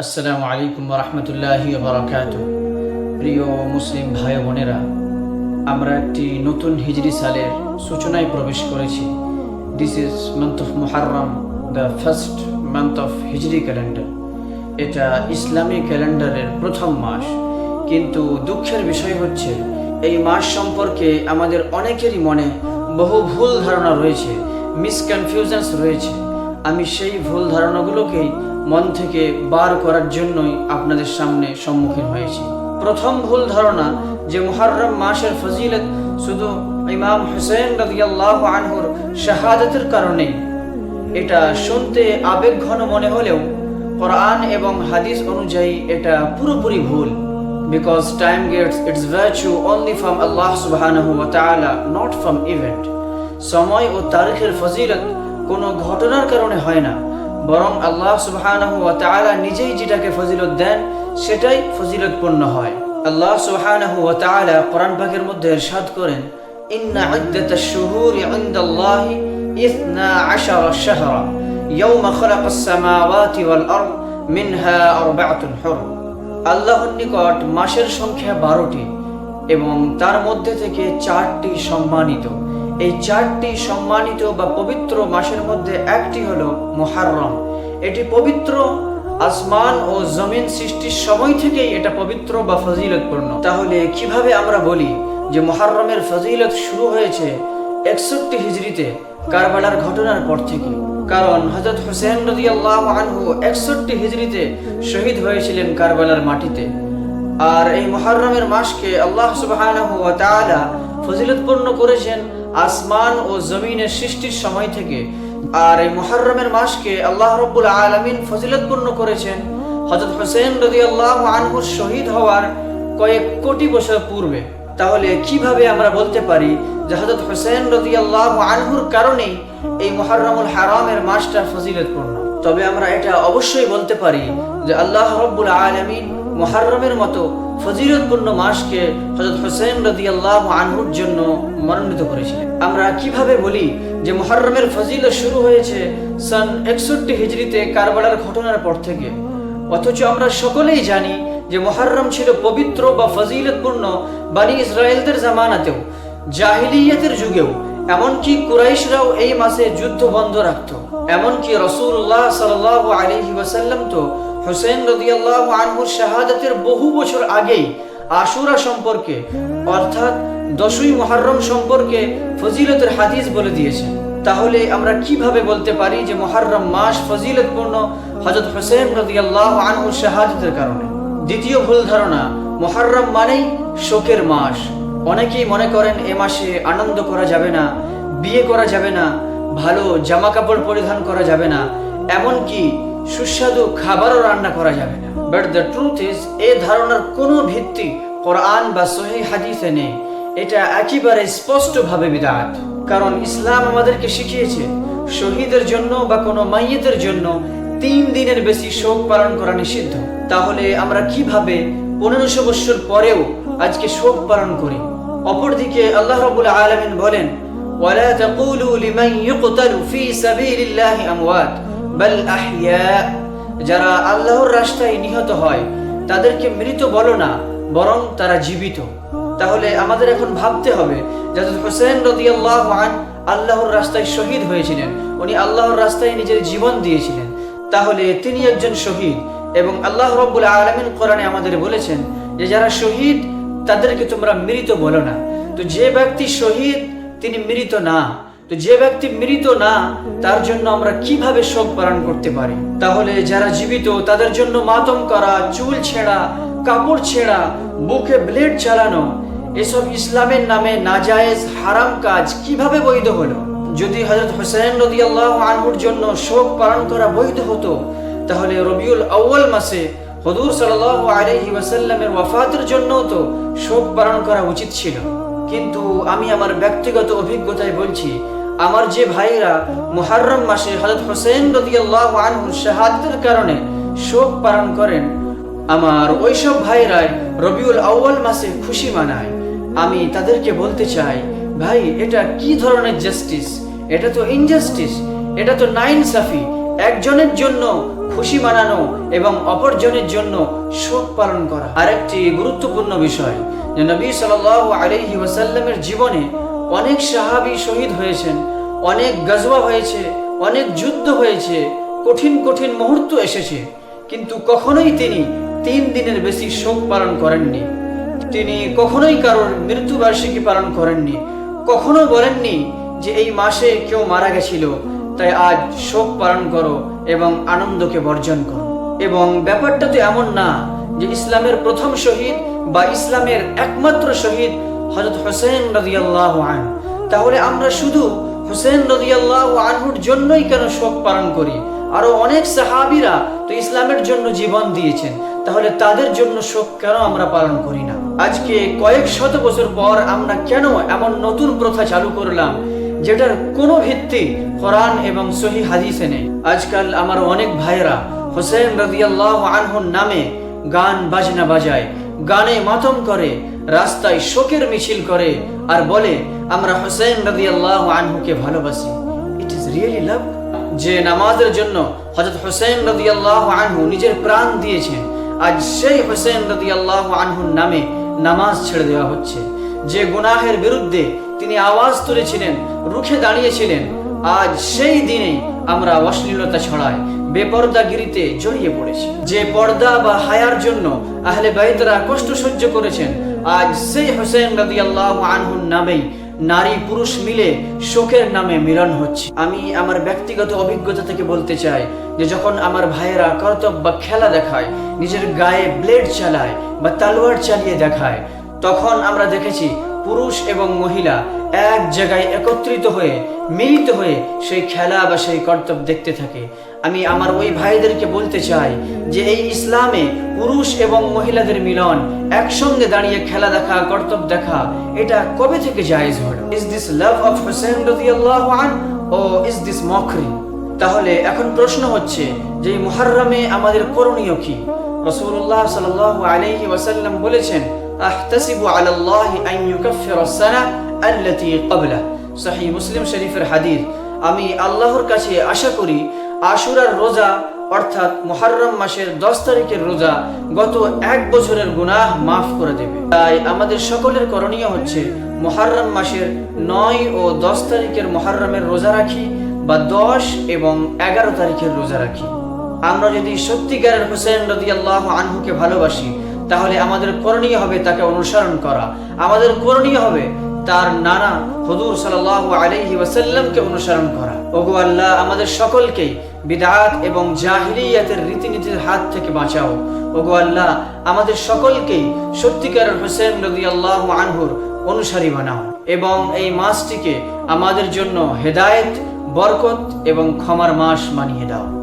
আসসালামু আলাইকুম রহমতুল্লাহি বারাকাত প্রিয় মুসলিম ভাই বোনেরা, আমরা একটি নতুন হিজরি সালের সূচনায় প্রবেশ করেছি। This is month of Muharram the first month of Hijri calendar. এটা ইসলামী ক্যালেন্ডারের প্রথম মাস। কিন্তু দুঃখের বিষয় হচ্ছে, এই মাস সম্পর্কে আমাদের অনেকেরই মনে বহু ভুল ধারণা রয়েছে মিসকনফিউশনস রয়েছে। আমি সেই ভুল ধারণাগুলোকেই মন থেকে বার করার জন্যই আপনাদের সামনে সম্মুখীন হয়েছি। প্রথম ভুল ধারণা যে মুহররম মাসের ফজিলত শুধু ইমাম হুসেন রাদিয়াল্লাহু আনহুর শাহাদতের কারণে। এটা শুনতে আবেগঘন মনে হলেও কোরআন এবং হাদিস অনুযায়ী এটা পুরোপুরি ভুল। Because time gets its value only from Allah Taala not from event সময় ও তারিখের ফজিলত কোনো ঘটনার কারণে হয় না। বরং আল্লাহ তাআলা নিজেই যেটাকে ফজিলত দেন, সেটাই ফজিলতপূর্ণ হয়। আল্লাহ তাআলা কোরআন পাকের মধ্যে ইরশাদ করেন, ইন্না শুহুরি ইনদাল্লাহি ইসনা আশারা শাহরা খালাকাস সামাওয়াতি ওয়াল আরদ মিনহা আরবাআতুন হুরুম আল্লাহর নিকট মাসের সংখ্যা বারোটি এবং তার মধ্যে থেকে চারটি সম্মানিত। এই চারটি সম্মানিত বা পবিত্র মাসের মধ্যে একটি হলো মুহাররম। এটি পবিত্র আসমান ও জমিন সৃষ্টির সময় থেকেই এটা পবিত্র বা ফজিলতপূর্ণ। তাহলে কীভাবে আমরা বলি যে মুহাররমের ফজিলত শুরু হয়েছে একষট্টি হিজড়িতে কারবালার ঘটনার পর থেকে? কারণ হজরত হুসেন রাদিয়াল্লাহু আনহু একষট্টি হিজড়িতে শহীদ হয়েছিলেন কারবালার মাটিতে। আর এই মুহররমের মাসকে আল্লাহ তাআলা ফজিলতপূর্ণ করেছেন আসমান ও জমিনের সৃষ্টির সময় থেকে। আর এই মুহররমের মাসকে আল্লাহ রব্বুল আলামিন ফজিলতপূর্ণ করেছেন। হযরত হোসেন রাদিয়াল্লাহু আনহুর শহীদ হওয়ার কয়েক কোটি বছর পূর্বে। তাহলে কীভাবে আমরা বলতে পারি যে হযরত হোসেন রাদিয়াল্লাহু আনহুর কারণেই এই মুহররমুল হারামের মাসটা ফজিলতপূর্ণ? তবে আমরা এটা অবশ্যই বলতে পারি যে আল্লাহ রব্বুল আলামিন মুহররমের মতো ফজিলতপূর্ণ মাসকে হযরত হোসেন রাদিয়াল্লাহু আনহুর জন্য মনোনীত করেছিলেন। আমরা কীভাবে বলি যে মুহররমের ফজিলত শুরু হয়েছে সন একষট্টি হিজরিতে কারবালার ঘটনার পর থেকে? অথচ আমরা সকলেই জানি যে মুহররম ছিল পবিত্র বা ফজিলতপূর্ণ বানি ইসরায়েলদের জামানাতেও, জাহিলিয়াতের যুগেও, এমনকি কুরাইশরাও এই মাসে যুদ্ধ বন্ধ রাখত। এমনকি রসুল্লাহ সাল্লাহ আলহি ওয়াসাল্লাম তো হোসেন রদিয়াল্লাহ আনহুর শাহাদাতের বহু বছর আগেই আশুরা সম্পর্কে, অর্থাৎ দশই মহরম সম্পর্কে ফজিলতের হাদিস বলে দিয়েছেন তাহলে আমরা কীভাবে বলতে পারি যে মহরম মাস ফজিলতপূর্ণ হজরত হোসেন রদিয়াল্লাহ আনহুর শাহাদাতের কারণে? দ্বিতীয় ভুল ধারণা মহরম মানেই শোকের মাস। অনেকেই মনে করেন এ মাসে আনন্দ করা যাবে না, বিয়ে করা যাবে না, ভালো জামা কাপড় পরিধান করা যাবে না। এমনকি সুস্বাদু খাবারও রান্না করা যাবে না। বাট দ্য ট্রুথ ইজ এ ধারণার কোনো ভিত্তি কোরআন বা সহি হাদিসে নেই। এটা একেবারে স্পষ্টভাবে বিদাত। কারণ ইসলাম আমাদেরকে শিখিয়েছে, শহীদের জন্য বা কোনো মাইয়েতের জন্য তিন দিনের বেশি শোক পালন করা নিষিদ্ধ। তাহলে আমরা কীভাবে পনেরোশো বৎসর পরেও আজকে শোক পালন করি? অপরদিকে আল্লাহ রাব্বুল আলামিন বলেন, ওয়ালা তাকুলু লিমান ইউকতালু ফি সাবিলিল্লাহি আমওয়াত। বাল আহইয়া, যারা আল্লাহর রাস্তায় নিহত হয়, তাদেরকে মৃত বলো না, বরং তারা জীবিত। তাহলে আমাদের এখন ভাবতে হবে যাদের হোসেন রাদিয়াল্লাহু আন আল্লাহর রাস্তায় শহীদ হয়েছিলেন, উনি আল্লাহর রাস্তায় নিজের জীবন দিয়েছিলেন। তাহলে তিনি একজন শহীদ এবং আল্লাহ রব্বুল আলমিন কোরআনে আমাদের বলেছেন যে যারা শহীদ, তাদেরকে তোমরা মৃত বলো না। তো যে ব্যক্তি শহীদ, তিনি মৃত না। তো যে ব্যক্তি মৃত না, তার জন্য আমরা কীভাবে শোক পালন করতে পারি? তাহলে যারা জীবিত, তাদের জন্য মাতম করা, চুল ছেঁড়া, কাপড় ছেঁড়া, বুকে ব্লেড চালানো, এসব ইসলামের নামে নাজায়েজ, হারাম কাজ কীভাবে বৈধ হলো? যদি হজরত হোসেন রদিয়াল্লাহ আনহুর জন্য শোক পালন করা বৈধ হতো, তাহলে রবিউল আউ্য়াল মাসে হদুর সাল্লাহ আলহি ওয়াসাল্লামের ওয়াফাতের জন্য তো শোক পালন করা উচিত ছিল। কিন্তু আমি আমার ব্যক্তিগত অভিজ্ঞতায় বলছি, আমার যে ভাইরা মুহাররম মাসে হজরত হোসেন রদিয়াল্লাহ শাহাদাতের কারণে শোক পালন করেন, আমার ওইসব ভাইরাই রবিউল আউ্য়াল মাসে খুশি মানায়। আমি তাদেরকে বলতে চাই, ভাই, এটা কি ধরনের জাস্টিস এটা তো ইনজাস্টিস এটা তো নাইন সাফি একজনের জন্য খুশি মানানো এবং অপরজনের জন্য শোক পালন করা। আরেকটি গুরুত্বপূর্ণ বিষয়, যে নবী সাল আলহি ওয়াসাল্লামের জীবনে অনেক সাহাবী শহীদ হয়েছেন, অনেক গজওয়া হয়েছে, অনেক যুদ্ধ হয়েছে, কঠিন কঠিন মুহূর্ত এসেছে, কিন্তু কখনোই তিনি তিন দিনের বেশি শোক পালন করেননি। তিনি কখনোই কারোর মৃত্যুবার্ষিকী পালন করেননি। কখনো বলেননি যে এই মাসে কেউ মারা গেছিল তাই আজ শোক পালন করো এবং আনন্দকে বর্জন করো। এবং ব্যাপারটা তো এমন না যে ইসলামের প্রথম শহীদ বা ইসলামের একমাত্র শহীদ হজরত হোসেন রাদিয়াল্লাহু আন তাহলে আমরা শুধু হোসেন রাদিয়াল্লাহু আনহুর জন্যই কেন শোক পালন করি? আরও অনেক সাহাবিরা তো ইসলামের জন্য জীবন দিয়েছেন। তাহলে তাদের জন্য শোক কেন আমরা পালন করি না? আজকে কয়েক শত বছর পর আমরা কেন এমন নতুন প্রথা চালু করলাম যেটার কোনো ভিত্তি কোরআন এবং সহি হাদিসে নেই। আজকাল আমার অনেক ভাইয়েরা হোসেন রাদিয়াল্লাহ আনহুর নামে গান বাজনা বাজায়, গানে মাতম করে, রাস্তায় শোকের মিছিল করে আর বলে, আমরা হোসেন রাদিয়াল্লাহ আনহুকে ভালোবাসি। ইট ইজ রিয়েলি লাভ যে নামাজের জন্য হজরত হোসেন রাদিয়াল্লাহ আনহু নিজের প্রাণ দিয়েছেন, আজ সেই হোসেন রাদিয়াল্লাহ আনহুর নামে নামাজ ছেড়ে দেওয়া হচ্ছে। যে গুনাহের বিরুদ্ধে তিনি আওয়াজ তুলেছিলেন, রুখে দাঁড়িয়েছিলেন। আজ সেই দিনেই আমরা অশ্লীলতা ছড়াই, বেপর্দাগিরিতে জড়িয়ে পড়েছি। যে পর্দা বা হায়ার জন্য আহলে বাইতরা কষ্ট সহ্য করেছেন, আজ সেই হোসেন রাদিয়াল্লাহু আনহুর নামেই নারী পুরুষ মিলে শোকের নামে মিলন হচ্ছে। আমি আমার ব্যক্তিগত অভিজ্ঞতা থেকে বলতে চাই যে যখন আমার ভাইয়েরা কর্তব্য বা খেলা দেখায়, নিজের গায়ে ব্লেড চালায় বা তালোয়ার চালিয়ে দেখায়, তখন আমরা দেখেছি পুরুষ এবং মহিলা এক জায়গায় একত্রিত হয়ে, মিলিত হয়ে সেই খেলা বা সেই কর্তব্য দেখতে থাকে। আমি আমার ওই ভাইদেরকে বলতে চাই যে এই ইসলামে পুরুষ এবং মহিলাদের মিলন, একসঙ্গে দাঁড়িয়ে খেলা দেখা, কর্তব্য দেখা, এটা কবে থেকে জায়েজ হলো? Is this love of Hussain রাদিয়াল্লাহু আন ও ইজ দিস মখরি তাহলে এখন প্রশ্ন হচ্ছে যে মুহররমে আমাদের করণীয় কি? রাসূলুল্লাহ সাল্লাল্লাহু আলাইহি ওয়াসাল্লাম বলেছেন রোজা, অর্থাৎ মাসের দশ তারিখের রোজা, গত এক বছরের মাফ করে দেবে। তাই আমাদের সকলের করণীয় হচ্ছে মুহররম মাসের নয় ও দশ তারিখের মুহররমের রোজা রাখি বা দশ এবং এগারো তারিখের রোজা রাখি। আমরা যদি সত্যিকারের হোসেন রদি আনহুকে ভালোবাসি তাহলে আমাদের করণীয় হবে তাকে অনুসরণ করা। আমাদের করণীয় হবে তার নানা হদুর সাল্লাহ আলাইহি ওয়াসাল্লামকে অনুসরণ করা। ওগো আল্লাহ, আমাদের সকলকেই বিদাত এবং জাহিলিয়াতের রীতিনীতির হাত থেকে বাঁচাও। ওগো আল্লাহ, আমাদের সকলকেই সত্যিকার হোসেন রদি আল্লাহ আনহুর অনুসারী বানাও এবং এই মাসটিকে আমাদের জন্য হেদায়েত, বরকত এবং ক্ষমার মাস মানিয়ে দাও।